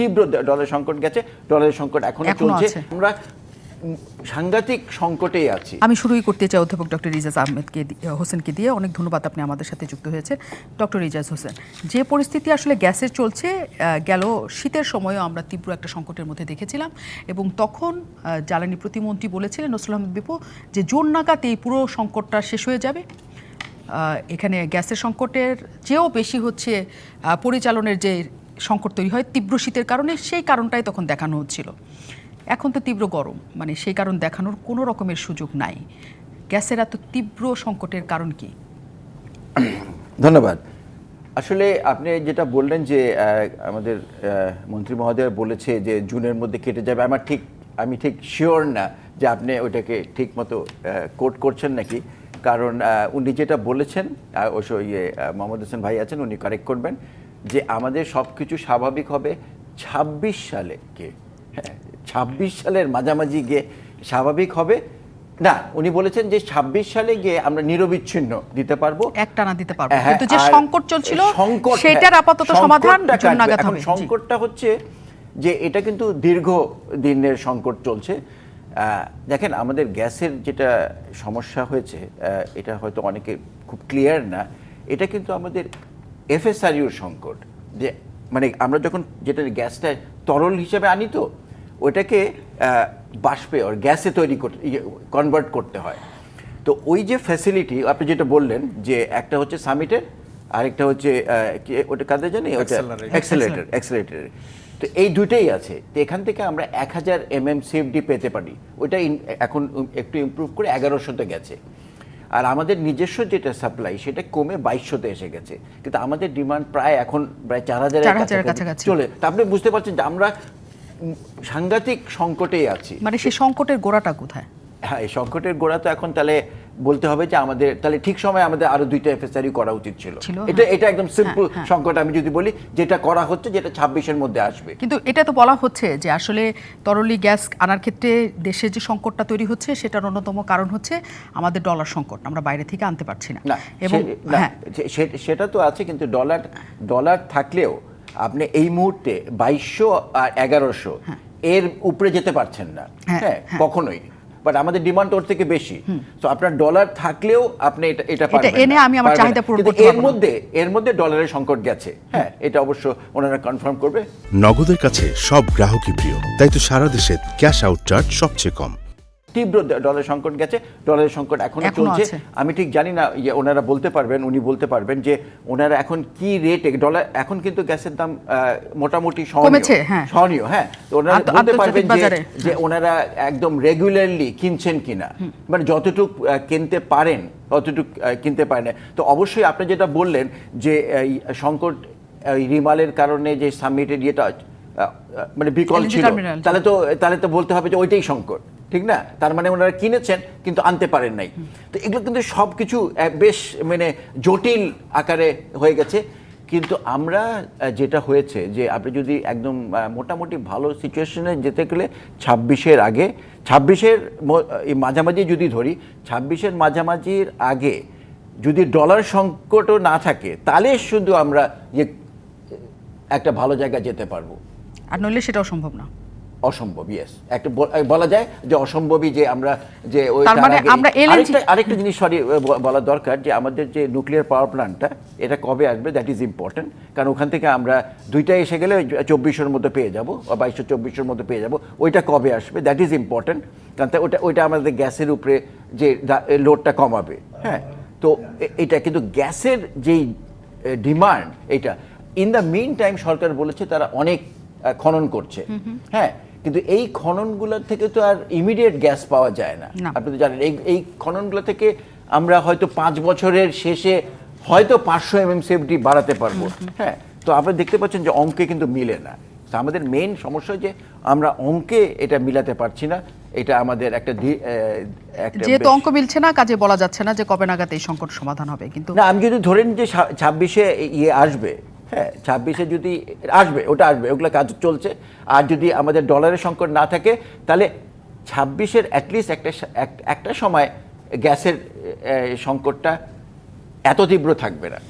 তীব্র ডলার সংকট গেছে ডলারের সংকট এখনও চলছে। আমরা সাংঘাতিক সংকটেই আছি। আমি শুরুই করতে চাই অধ্যাপক ডক্টর রিজাজ আহমেদকে হোসেনকে দিয়ে। অনেক ধন্যবাদ আপনি আমাদের সাথে যুক্ত হয়েছে ডক্টর রিজাজ হোসেন যে পরিস্থিতি আসলে গ্যাসের চলছে গেল শীতের সময়ও আমরা তীব্র একটা সংকটের মধ্যে দেখেছিলাম এবং তখন জ্বালানি প্রতিমন্ত্রী বলেছিলেন নসরুল আহমেদ বিপু যে জোর নাগাদ এই পুরো সংকটটা শেষ হয়ে যাবে। আহ, এখানে গ্যাসের সংকটের চেয়েও বেশি হচ্ছে পরিচালনের যে সংকট তৈরি হয়, তীব্র শীতের কারণে সেই কারণটাই তখন দেখানো হচ্ছিল। এখন তো তীব্র গরম মানে সেই কারণ দেখানোর কোনো রকমের সুযোগ নাই। গ্যাসের এত তীব্র সংকটের কারণ কি? ধন্যবাদ। আসলে আপনি যেটা বললেন যে আমাদের মন্ত্রী মহোদয় বলেছে যে, জুনের মধ্যে কেটে যাবে। আমার ঠিক, আমি ঠিক শিওর না যে আপনি ওইটাকে ঠিক মতো কোট করছেন নাকি। কারণ উনি যেটা বলেছেন অবশ্য ইয়ে মোহাম্মদ হোসেন ভাই আছেন, উনি কারেক্ট করবেন। যে আমাদের সব কিছু স্বাভাবিক হবে ছাব্বিশ সালে কে? হ্যাঁ ছাব্বিশ সালের মাঝামাঝি গিয়ে স্বাভাবিক হবে। না উনি বলেছেন যে ছাব্বিশ সালে গিয়ে আমরা নিরবিচ্ছিন্ন দিতে পারব। একটানা দিতে পারব। হ্যাঁ, কিন্তু যে সংকট চলছিল সেটার আপাতত সমাধান হবে সংকটটা হচ্ছে যে এটা কিন্তু দীর্ঘ দিনের সংকট চলছে। আহ, দেখেন আমাদের গ্যাসের যেটা সমস্যা হয়েছে এটা হয়তো অনেকে খুব ক্লিয়ার না এটা কিন্তু আমাদের এফএসআরইউর সংকট যে মানে আমরা যখন যেটা গ্যাসটা তরল হিসেবে আনি তো ওটাকে বাষ্পে ওর গ্যাসে তৈরি করতে কনভার্ট করতে হয়। তো ওই যে ফ্যাসিলিটি আপনি যেটা বললেন যে একটা হচ্ছে সামিটের আরেকটা হচ্ছে ওটা কাদের জানি? ওটা. অ্যাক্সেলেটর অ্যাক্সেলেটর তো এই দুইটাই আছে। তো এখান থেকে আমরা এক হাজার এম এম সিএফডি পেতে পারি। ইন- এখন একটু ইমপ্রুভ করে এগারোশোতে গেছে। আর আমাদের নিজস্ব যেটা সাপ্লাই সেটা কমে বাইশশোতে এসে গেছে। কিন্তু আমাদের ডিমান্ড প্রায় এখন প্রায় চার হাজারের 4,000 কাছাকাছি। চলে। তা আপনি বুঝতে পারছেন যে আমরা সাংঘাতিক সংকটেই আছি। মানে সেই সংকটের গোড়াটা কোথায়? হ্যাঁ এই সংকটের গোড়া তো এখন তাহলে বলতে হবে যে আমাদের তাহলে ঠিক সময় আমাদের আরও দুইটা এফএসআরই করা উচিত ছিল। এটা হ্যাঁ। এটা একদম সিম্পল হ্যাঁ। সংকট আমি যদি বলি যেটা করা হচ্ছে যেটা ছাব্বিশের মধ্যে আসবে। কিন্তু এটা তো বলা হচ্ছে যে আসলে তরলি গ্যাস আনার ক্ষেত্রে দেশে যে সংকটটা তৈরি হচ্ছে সেটার অন্যতম কারণ হচ্ছে আমাদের ডলার সংকট। আমরা বাইরে থেকে আনতে পারছি না। এবং হ্যাঁ। সেটা তো আছে কিন্তু ডলার ডলার থাকলেও আপনি এই মুহূর্তে বাইশশো আর এগারোশো এর উপরে যেতে পারছেন না। হ্যাঁ, হ্যাঁ হ্যাঁ। কখনোই। বাট আমাদের ডিমান্ড ওর থেকে বেশি। তো আপনার ডলার থাকলেও আপনি এটা এটা পারবেন এনে আমি আমার চাহিদা পূরণ করতে এর মধ্যে এর মধ্যে ডলারের সংকট গেছে। হ্যাঁ এটা অবশ্য ওনারা কনফার্ম করবে। নগদের কাছে সব গ্রাহকই প্রিয়। তাই তো সারা দেশে ক্যাশ আউট চার্জ সবচেয়ে কম। তীব্র ডলার সংকট গেছে। ডলারের সংকট এখনও চলছে। আমি ঠিক জানি না ইয়ে ওনারা বলতে পারবেন উনি বলতে পারবেন যে ওনারা এখন কি রেটে ডলার এখন কিন্তু গ্যাসের দাম মোটামুটি সহনীয়। হ্যাঁ। হ্যাঁ। তো ওনারা বলতে পারবেন যে যে ওনারা একদম রেগুলারলি কিনছেন কিনা। মানে যতটুকু কিনতে পারেন ততটুকু কিনতে পারেন। তো অবশ্যই আপনি যেটা বললেন যে এই সংকট রিমালের কারণে যে সাবমিটেড ইয়েটা মানে বিকল ছিল তাহলে তো তাহলে তো বলতে হবে যে ওইটাই সংকট। ঠিক না? তার মানে ওনারা কিনেছেন, কিন্তু আনতে পারেন নাই। তো এগুলো কিন্তু সব কিছু বেশ মানে জটিল আকারে হয়ে গেছে। কিন্তু আমরা যেটা হয়েছে যে আপনি যদি একদম মোটামুটি ভালো সিচুয়েশনে যেতে গেলে ছাব্বিশের আগে, ছাব্বিশের মাঝামাঝি যদি ধরি, ছাব্বিশের মাঝামাঝির আগে যদি ডলার সংকটও না থাকে, তাহলে শুধু আমরা যে একটা ভালো জায়গায় যেতে পারব। আর নইলে সেটাও সম্ভব না। অসম্ভব ইয়েস একটা বলা যায় যে অসম্ভবই যে আমরা যে ওই মানে আমরা আরেকটা জিনিস সরি বলা দরকার যে আমাদের যে নিউক্লিয়ার পাওয়ার প্ল্যান্টটা এটা কবে আসবে দ্যাট ইজ ইম্পর্টেন্ট কারণ ওখান থেকে আমরা দুইটা এসে গেলে চব্বিশের মধ্যে পেয়ে যাব বা বাইশশো চব্বিশের মধ্যে পেয়ে যাব ওইটা কবে আসবে দ্যাট ইজ ইম্পর্টেন্ট কারণ তা- ওটা ওইটা আমাদের গ্যাসের উপরে যে লোডটা কমাবে হ্যাঁ? তো এটা কিন্তু গ্যাসের যেই ডিমান্ড এটা ইন দ্য মিন টাইম সরকার বলেছে তারা অনেক খনন করছে হ্যাঁ? কিন্তু এই খননগুলো থেকে তো আর ইমিডিয়েট গ্যাস পাওয়া যায় না। আপনি তো জানেন এই এই খননগুলো থেকে আমরা হয়তো পাঁচ বছরের শেষে হয়তো পাঁচশো এমএম সেফটি বাড়াতে পারব। হ্যাঁ তো আপনি দেখতে পাচ্ছেন যে অঙ্কে কিন্তু মিলে না। তো আমাদের মেইন সমস্যা যে আমরা অঙ্কে এটা মিলাতে পারছি না এটা আমাদের একটা যেহেতু অঙ্ক মিলছে না কাজে বলা যাচ্ছে না যে কবে নাগাদ এই সংকট সমাধান হবে কিন্তু না আমি যদি ধরেন যে ছাব্বিশে ইয়ে আসবে হ্যাঁ ছাব্বিশে যদি আসবে, ওটা আসবে, ওগুলো কাজ চলছে। আর যদি আমাদের ডলারের সংকট না থাকে, তাহলে ছাব্বিশের অ্যাটলিস্ট একটা একটা সময় গ্যাসের সংকটটা এত তীব্র থাকবে না।